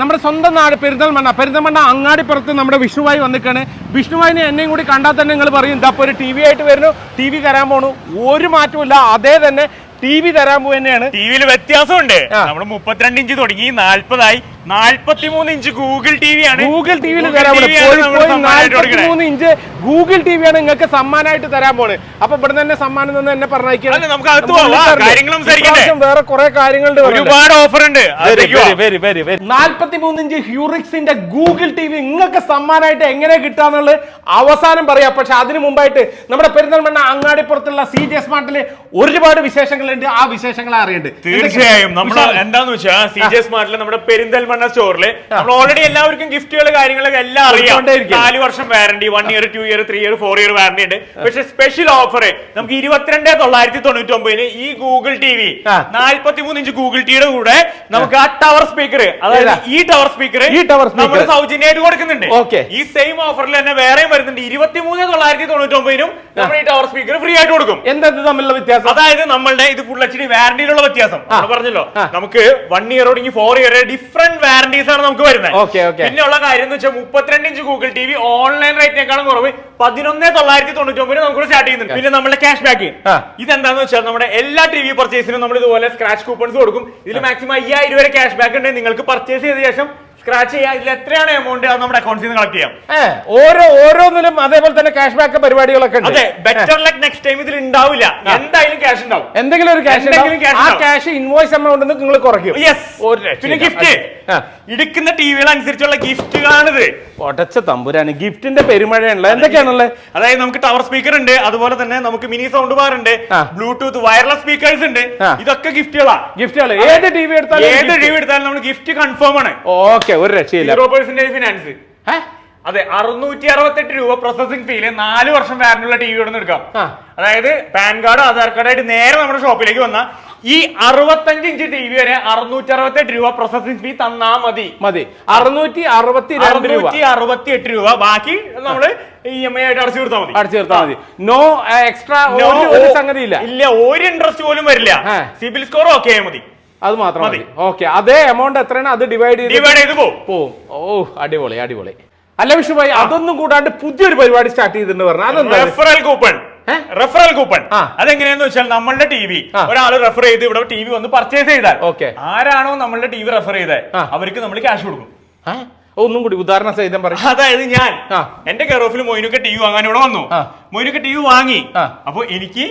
നമ്മുടെ സ്വന്തം നാട് പെരിന്തൽമണ്ണ. പെരിന്തൽമണ്ണ അങ്ങാടിപ്പുറത്ത് നമ്മുടെ വിഷ്ണുവായി വന്നിക്കാണ്. വിഷ്ണുവായിനെ എന്നെയും കൂടി കണ്ടാൽ തന്നെ നിങ്ങൾ പറയും ഇതാ ഒരു ടി വി ആയിട്ട് വരുന്നു. ടി വി തരാൻ പോണു. ഒരു മാറ്റമില്ല അതേ തന്നെ ടി വി തരാൻ പോകുന്നതാണ് ടി വിയിൽ വ്യത്യാസമുണ്ട്. നമ്മൾ മുപ്പത്തിരണ്ട് ഇഞ്ച് തുടങ്ങി നാല്പതായി. നാല്പത്തിമൂന്ന് ഇഞ്ച് ഗൂഗിൾ ടി വി ആണ്. ഗൂഗിൾ ടി വിയിൽ തരാൻ ഇഞ്ച് ഗൂഗിൾ ടി വി ആണ് നിങ്ങൾക്ക് സമ്മാനമായിട്ട് തരാൻ പോണ്. അപ്പൊ ഇവിടെ തന്നെ സമ്മാനം തന്നെ എന്നെ സംസാരിക്കണ്ടേ? വേറെ കുറെ കാര്യങ്ങളുണ്ട് ഒരുപാട് ഓഫർ ഉണ്ട്. നാല്പത്തിമൂന്ന് ഇഞ്ച് ഹ്യൂറിക്സിന്റെ ഗൂഗിൾ ടി വി നിങ്ങൾക്ക് സമ്മാനമായിട്ട് എങ്ങനെ കിട്ടാന്നുള്ളത് അവസാനം പറയാം. പക്ഷെ അതിനു മുമ്പായിട്ട് നമ്മുടെ പെരിന്തൽമണ്ണ അങ്ങാടിപ്പുറത്തുള്ള സി ജെ സ്മാർട്ടിൽ ഒരുപാട് വിശേഷങ്ങളുണ്ട്. ആ വിശേഷങ്ങളെ അറിയണ്ട്. തീർച്ചയായും. നമ്മൾ എന്താന്ന് വെച്ചാൽ സി ജെ സ്മാർട്ടിലെ നമ്മുടെ പെരിന്തൽമണ്ണ സ്റ്റോറിൽ നമ്മൾ ഓൾറെഡി എല്ലാവർക്കും ഗിഫ്റ്റുകൾ കാര്യങ്ങളൊക്കെ എല്ലാം അറിയാം. നാല് വർഷം warranty one year two year three year four year warranty ഉണ്ട്. പക്ഷെ സ്പെഷ്യൽ ഓഫർ നമുക്ക് ഇരുപത്തിരണ്ട് തൊള്ളായിരത്തി തൊണ്ണൂറ്റി ഒമ്പതിന് ഈ ഗൂഗിൾ ടി വി നാൽപ്പത്തി നാല്പത്തി മൂന്ന് ഇഞ്ച് ഗൂഗിൾ ടിയുടെ കൂടെ നമുക്ക് ആ ടവർ സ്പീക്കർ അതായത് ഈ ടവർ സ്പീക്കർ ഈ ടവർ. നമ്മൾ സൗജന്യമായിട്ട് കൊടുക്കുന്നുണ്ട്. ഈ സെയിം ഓഫറിൽ തന്നെ വേറെയും വരുന്നുണ്ട്. ഇരുപത്തിമൂന്ന് തൊള്ളായിരത്തി തൊണ്ണൂറ്റി ഒമ്പതിനും നമ്മൾ ഈ ടവർ സ്പീക്കർ ഫ്രീ ആയിട്ട് കൊടുക്കും. എന്താ തമ്മിലുള്ള വ്യത്യാസം? അതായത് നമ്മളുടെ ഇത് ഫുൾ എച്ച് ഡി വാറണ്ടിയിലുള്ള വ്യത്യാസം പറഞ്ഞല്ലോ നമുക്ക് വൺ ഇയർ തുടങ്ങി ഫോർ ഇയർ ഡിഫറെന്റ് വാറണ്ടീസ് ആണ് നമുക്ക് വരുന്നത്. പിന്നെ ഉള്ള കാര്യം എന്ന് വെച്ചാൽ മുപ്പത്തിരണ്ട് inch Google T V online റേറ്റിനേക്കാളും കുറവ് പതിനൊന്ന് തൊള്ളായിരത്തി തൊണ്ണൂറ്റി ഒമ്പതിന് നമുക്ക് സ്റ്റാർട്ട് ചെയ്യുന്നുണ്ട് പിന്നെ നമ്മുടെ ക്യാഷ് ബാക്ക്. ഇതെന്താന്ന് വെച്ചാൽ നമ്മുടെ എല്ലാ ടി വി പർച്ചേസിനും നമ്മൾ ഇതുപോലെ സ്ക്രാച്ച് കൂപ്പൺസ് കൊടുക്കും ഇതിൽ മാക്സിമം അയ്യായിരം വരെ ക്യാഷ് ബാക്ക് ഉണ്ട്. നിങ്ങൾക്ക് പർച്ചേസ് ചെയ്ത ശേഷം സ്ക്രാച്ച് ചെയ്യാം ഇതിൽ എത്രയാണ് എമൗണ്ട് അത് നമ്മുടെ അക്കൗണ്ട്സിൽ നിന്ന് കളക്ട് ചെയ്യാം. ഓരോ ഓരോന്നിലും അതേപോലെ തന്നെ ക്യാഷ് ബാക്ക് പരിപാടികളൊക്കെ ഉണ്ട്. അതെ ബെറ്റർ ലക്ക് നെക്സ്റ്റ് ടൈം ഇതിൽ ഉണ്ടാവില്ല. എന്തായാലും ക്യാഷ് ഉണ്ടാവും. എന്തെങ്കിലും ഒരു ക്യാഷ് ആ. ക്യാഷ് ഇൻവോയ്സ് എമൗണ്ട് നിങ്ങൾ കുറയ്ക്കും. യെസ് ഒരു. പിന്നെ ഗിഫ്റ്റ്. ഇടുക്കുന്ന ടിവികൾ അനുസരിച്ചുള്ള ഗിഫ്റ്റുകളാണിത് ഒടച്ച തമ്പുരാണ് ഗിഫ്റ്റിന്റെ പെരുമഴയാണല്ലോ. എന്തൊക്കെയാണുള്ളത് അതായത് നമുക്ക് ടവർ സ്പീക്കർ ഉണ്ട്. അതുപോലെ തന്നെ നമുക്ക് മിനി സൗണ്ട് ബാർ ഉണ്ട്. ബ്ലൂടൂത്ത് വയർലെസ് സ്പീക്കേഴ്സ് ഉണ്ട്. ഇതൊക്കെ ഗിഫ്റ്റുകളാണ് ഗിഫ്റ്റുകൾ ഏത് ടി വി എടുത്താലും ഏത് ടി വി എടുത്താലും നമ്മൾ ഗിഫ്റ്റ് കൺഫേം ആണ്. ഓക്കെ ഒരു രക്ഷയില്ല. സീറോ പെർസെന്റേജ് ഫിനാൻസ് അതെ അറുന്നൂറ്റി അറുപത്തെട്ട് രൂപ പ്രോസസിംഗ് ഫീൽ നാല് വർഷം വാറന്റിയുള്ള ടി വി ഇവിടെ എടുക്കാം. അതായത് പാൻ കാർഡ് ആധാർ കാർഡ് ആയിട്ട് നേരെ നമ്മുടെ ഷോപ്പിലേക്ക് വന്ന ഈ അറുപത്തഞ്ച് ഇഞ്ച് ടി വി വരെ അറുന്നൂറ്റി അറുപത്തെട്ട് രൂപ പ്രോസസിംഗ് ഫീ തന്നാ മതി. മതി. അറുന്നൂറ്റി അറുപത്തി അറുന്നൂറ്റി അറുപത്തി എട്ട് രൂപ. ബാക്കി നമ്മൾ ഇ എം ഐ ആയിട്ട് അടച്ചു തീർത്താൽ മതി. അടച്ചു തീർത്താൽ മതി. നോ എക്സ്ട്രാ സംഗതി ഇല്ല ഇല്ല ഒരു ഇൻട്രസ്റ്റ് പോലും വരില്ല. സിബിൽ സ്കോർ ഓക്കെ മതി. അത് മാത്രം മതി. ഓക്കെ അതേ എമൗണ്ട് എത്രയാണ്? അത് ഡിവൈഡ് ചെയ്ത് ഡിവൈഡ് ചെയ്ത് പോവും. ഓ അടിപൊളി അടിപൊളി. അല്ല വിഷു ഭായി അതൊന്നും കൂടാണ്ട് പുതിയൊരു പരിപാടി സ്റ്റാർട്ട് ചെയ്തിട്ടുണ്ട് പറഞ്ഞു. അതെന്താ റെഫറൽ കൂപ്പൺ റെഫറൽ കൂപ്പൺ. അതെങ്ങനെയാന്ന് വെച്ചാൽ നമ്മളുടെ ടി വി ഒരാൾ റെഫർ ചെയ്ത് ഇവിടെ ടി വി വന്ന് പർച്ചേസ് ചെയ്താൽ ഓക്കെ ആരാണോ നമ്മളുടെ ടി വി റെഫർ ചെയ്തത് അവർക്ക് നമ്മൾ ക്യാഷ് കൊടുക്കും? ഒന്നും കൂടി ഉദാഹരണ സഹിതം പറയും. അതായത് ഞാൻ. എന്റെ കെയർ ഓഫിൽ മൊയിനൊക്കെ ടി വി വാങ്ങാൻ ഇവിടെ വന്നു. മൊയ്നൊക്കെ ടി വി വാങ്ങി. അപ്പൊ എനിക്ക്.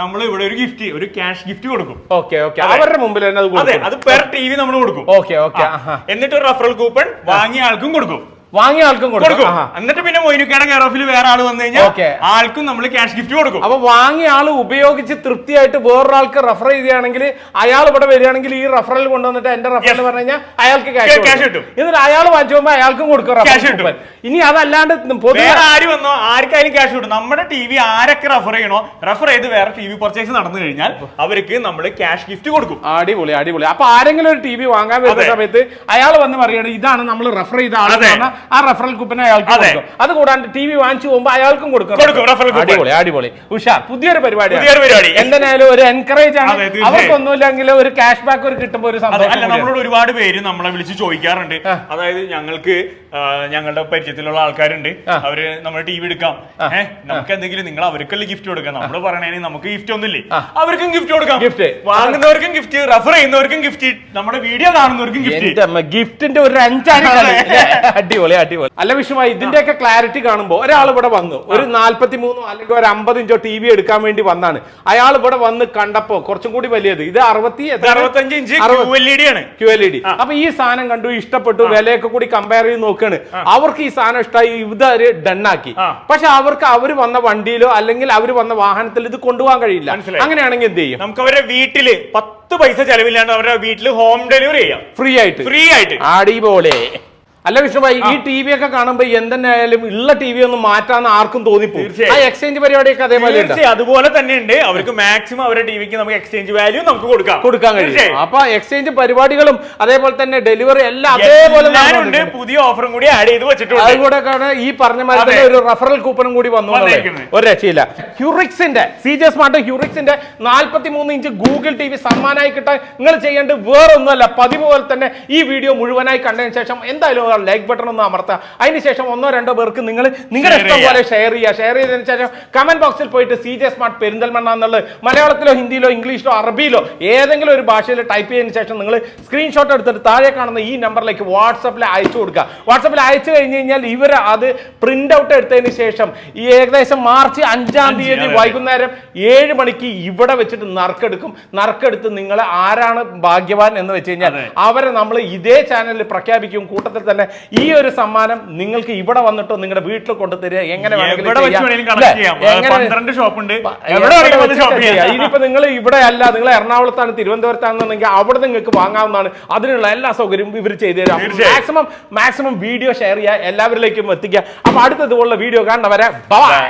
നമ്മൾ ഇവിടെ ഒരു ഗിഫ്റ്റ് ഒരു ക്യാഷ് ഗിഫ്റ്റ് കൊടുക്കും. Okay okay. അവരുടെ മുമ്പിൽ തന്നെ അത് പെർ ടി വി നമ്മൾ കൊടുക്കും. Okay okay. എന്നിട്ട് ഒരു റഫറൽ കൂപ്പൺ വാങ്ങിയ ആൾക്കും കൊടുക്കും. വാങ്ങിയ ആൾക്കും കൊടുക്കും എന്നിട്ട് പിന്നെ മൊയിനുക്കയുടെ കെയർ ഓഫിൽ വേറെ ആൾ വന്നു കഴിഞ്ഞാൽ. ആൾക്കും നമ്മൾ ക്യാഷ് ഗിഫ്റ്റ് കൊടുക്കും അപ്പൊ വാങ്ങിയ ആൾ ഉപയോഗിച്ച് തൃപ്തിയായിട്ട് വേറൊരാൾക്ക് റെഫർ ചെയ്യുകയാണെങ്കിൽ അയാൾ ഇവിടെ വരികയാണെങ്കിൽ ഈ റെഫറൽ കൊണ്ടുവന്നിട്ട് എന്റെ റെഫറൽ. പറഞ്ഞു കഴിഞ്ഞാൽ അയാൾക്ക് ക്യാഷ് കിട്ടും. എന്നിട്ട് അയാൾ വാങ്ങിച്ചു പോകുമ്പോൾ അയാൾക്കും കൊടുക്കും ക്യാഷ് കിട്ടും. ഇനി അതല്ലാണ്ട് പൊതുവെ ആര് വന്നോ ആർക്കായാലും ക്യാഷ് കിട്ടും നമ്മുടെ ടി വി ആരൊക്കെ റെഫർ ചെയ്യണോ റെഫർ ചെയ്ത് വേറെ ടി വി പർച്ചേസ് നടന്നു കഴിഞ്ഞാൽ അവർക്ക് നമ്മൾ ക്യാഷ് ഗിഫ്റ്റ് കൊടുക്കും അടിപൊളി അടിപൊളി അപ്പൊ ആരെങ്കിലും ഒരു ടി വി വാങ്ങാൻ വരുന്ന സമയത്ത് അയാൾ വന്ന് പറയുകയാണ് ഇതാണ് നമ്മൾ റെഫർ ചെയ്ത അതെ. ആ റെഫറൽ കൂപ്പൻ അയാൾക്ക് അതെ. കൂടാണ്ട് ടി വി വാങ്ങിച്ചു പോകുമ്പോൾ അയാൾക്കും കൊടുക്കും. അടിപൊളി അടിപൊളി. ഉഷാർ പുതിയൊരു പരിപാടി പരിപാടി. എന്തായാലും ഒരു എൻകറേജ് ആണ്. അവർക്കൊന്നുമില്ലെങ്കിൽ ഒരു ക്യാഷ് ബാക്ക് ഒരു കിട്ടുമ്പോൾ ഒരു സംഭവം സന്തോഷം നമ്മളോട് ഒരുപാട് പേര് നമ്മളെ വിളിച്ച് ചോദിക്കാറുണ്ട്. അതായത് ഞങ്ങൾക്ക് ഞങ്ങളുടെ പരിചയത്തിലുള്ള ആൾക്കാരുണ്ട്. അവർ നമ്മുടെ ടി വി എടുക്കാം. ഏഹ് നമുക്ക് എന്തെങ്കിലും നിങ്ങൾ അവർക്കല്ലേ ഗിഫ്റ്റ് കൊടുക്കാം. നമ്മൾ പറയണേ നമുക്ക് ഗിഫ്റ്റ് ഒന്നുമില്ലേ. അവർക്കും ഗിഫ്റ്റ് കൊടുക്കാം. ഗിഫ്റ്റ് വാങ്ങുന്നവർക്കും ഗിഫ്റ്റ് റെഫർ ചെയ്യുന്നവർക്കും ഗിഫ്റ്റ് നമ്മുടെ വീഡിയോ കാണുന്നവർക്കും ഗിഫ്റ്റ് ഗിഫ്റ്റിന്റെ ഒരു അഞ്ചാണ് കളി. അടിപൊളി അടിപൊളി. അല്ല വിഷയമായി ഇതിന്റെയൊക്കെ ക്ലാരിറ്റി കാണുമ്പോൾ ഒരാൾ ഇവിടെ വന്നു. ഒരു നാല്പത്തി മൂന്നോ അല്ലെങ്കിൽ ഒരു അമ്പത് ഇഞ്ചോ ടി വി എടുക്കാൻ വേണ്ടി വന്നാണ്. അയാൾ ഇവിടെ വന്ന് കണ്ടപ്പോ കുറച്ചും കൂടി വലിയത്. ഇത് അറുപത്തി അറുപത്തഞ്ച് inch Q L E D അപ്പൊ ഈ സാധനം കണ്ടു ഇഷ്ടപ്പെട്ടു വിലയൊക്കെ കൂടി കമ്പയർ ചെയ്ത് നോക്കുകയാണ് അവർക്ക് ഈ സാധനം ഇഷ്ടമായി ഇത് ഡണ്ണാക്കി. പക്ഷെ അവർക്ക് അവർ വന്ന വണ്ടിയിലോ അല്ലെങ്കിൽ അവർ വന്ന വാഹനത്തിൽ ഇത് കൊണ്ടുപോകാൻ കഴിയില്ല. അങ്ങനെയാണെങ്കിൽ എന്ത് ചെയ്യും? നമുക്ക് അവരുടെ വീട്ടിൽ പത്ത് പൈസ ചെലവില്ലാണ്ട് അവരുടെ വീട്ടിൽ ഹോം ഡെലിവറി ചെയ്യാം. ഫ്രീ ആയിട്ട്. ഫ്രീ ആയിട്ട്. അടിപൊളി. അല്ല വിഷ്ണുഭായി ഈ ടി വി ഒക്കെ കാണുമ്പോ എന്തെന്നായാലും ഉള്ള ടി വി ഒന്നും മാറ്റാന്ന് ആർക്കും തോന്നിപ്പോകും ആ. എക്സ്ചേഞ്ച് പരിപാടിയൊക്കെ അതേപോലെ അതുപോലെ തന്നെ ഉണ്ട് അവർക്ക് മാക്സിമം അവരുടെ ടിവിക്ക് നമുക്ക് എക്സ്ചേഞ്ച് വാല്യൂ നമുക്ക് കൊടുക്കാം. കൊടുക്കാൻ കഴിയും. അപ്പൊ എക്സ്ചേഞ്ച് പരിപാടികളും അതേപോലെ തന്നെ ഡെലിവറി എല്ലാം അതേപോലെ പുതിയ ഓഫറും കൂടി ആഡ് ചെയ്ത് വെച്ചിട്ടുണ്ട്. അതുകൂടെ ഈ പറഞ്ഞ മാതിരി ഒരു റഫറൽ കൂപ്പണും കൂടി വന്നു ഒരു രക്ഷയില്ല. ഹ്യൂറിക്സിന്റെ സി ജെ സ്മാർട്ട് ഹ്യൂറിക്സിന്റെ നാല്പത്തി മൂന്ന് ഇഞ്ച് ഗൂഗിൾ ടി വി സമ്മാനമായി കിട്ടാൻ നിങ്ങൾ ചെയ്യേണ്ടത് വേറൊന്നുമല്ല. പതിവ് പോലെ തന്നെ ഈ വീഡിയോ മുഴുവനായി കണ്ടതിന് ശേഷം എന്തായാലും ലൈക്ക് ബട്ടൺ ഒന്ന് അമർത്തുക അതിനുശേഷം ഒന്നോ രണ്ടോ പേർക്ക് നിങ്ങൾ നിങ്ങളുടെ ഇഷ്ടം പോലെ ഷെയർ ചെയ്യുക. ഷെയർ ചെയ്തതിന് ശേഷം കമന്റ് ബോക്സിൽ പോയിട്ട് സി ജെ സ്മാർട്ട് പെരിന്തൽമണ്ണ എന്നുള്ളത് മലയാളത്തിലോ ഹിന്ദിയിലോ ഇംഗ്ലീഷിലോ അറബിയിലോ ഏതെങ്കിലും ഒരു ഭാഷയിൽ ടൈപ്പ് ചെയ്തതിന് ശേഷം നിങ്ങൾ സ്ക്രീൻഷോട്ട് എടുത്തിട്ട് താഴെ കാണുന്ന ഈ നമ്പറിലേക്ക് വാട്സപ്പിൽ അയച്ചു കൊടുക്കുക. വാട്സപ്പിൽ അയച്ചു കഴിഞ്ഞ് കഴിഞ്ഞാൽ ഇവർ അത് പ്രിന്റ് ഔട്ട് എടുത്തതിന് ശേഷം ഈ ഏകദേശം മാർച്ച് അഞ്ച്, തീയതി വൈകുന്നേരം ഏഴ് മണിക്ക് ഇവിടെ വെച്ചിട്ട് നറുക്കെടുക്കും. നറുക്കെടുത്ത് നിങ്ങൾ ആരാണ് ഭാഗ്യവാൻ എന്ന് വെച്ച് കഴിഞ്ഞാൽ അവരെ നമ്മൾ ഇതേ ചാനലിൽ പ്രഖ്യാപിക്കും. കൂട്ടത്തിൽ തന്നെ ഈ ഒരു സമ്മാനം നിങ്ങൾക്ക് ഇവിടെ വന്നിട്ടോ നിങ്ങളുടെ വീട്ടിൽ കൊണ്ടു തരിക എങ്ങനെ പന്ത്രണ്ട് ഷോപ്പ് ഉണ്ട്. ഇനിയിപ്പോ നിങ്ങൾ ഇവിടെ അല്ല നിങ്ങൾ എറണാകുളത്താണ് തിരുവനന്തപുരത്താണെന്നുണ്ടെങ്കിൽ അവിടെ നിങ്ങൾക്ക് വാങ്ങാവുന്നതാണ്. അതിനുള്ള എല്ലാ സൗകര്യവും ഇവർ ചെയ്തു തരാം. മാക്സിമം മാക്സിമം വീഡിയോ ഷെയർ ചെയ്യുക എല്ലാവരിലേക്കും എത്തിക്കുക. അപ്പൊ അടുത്ത ഇതുപോലുള്ള വീഡിയോ കാണുന്നവരെ ബൈ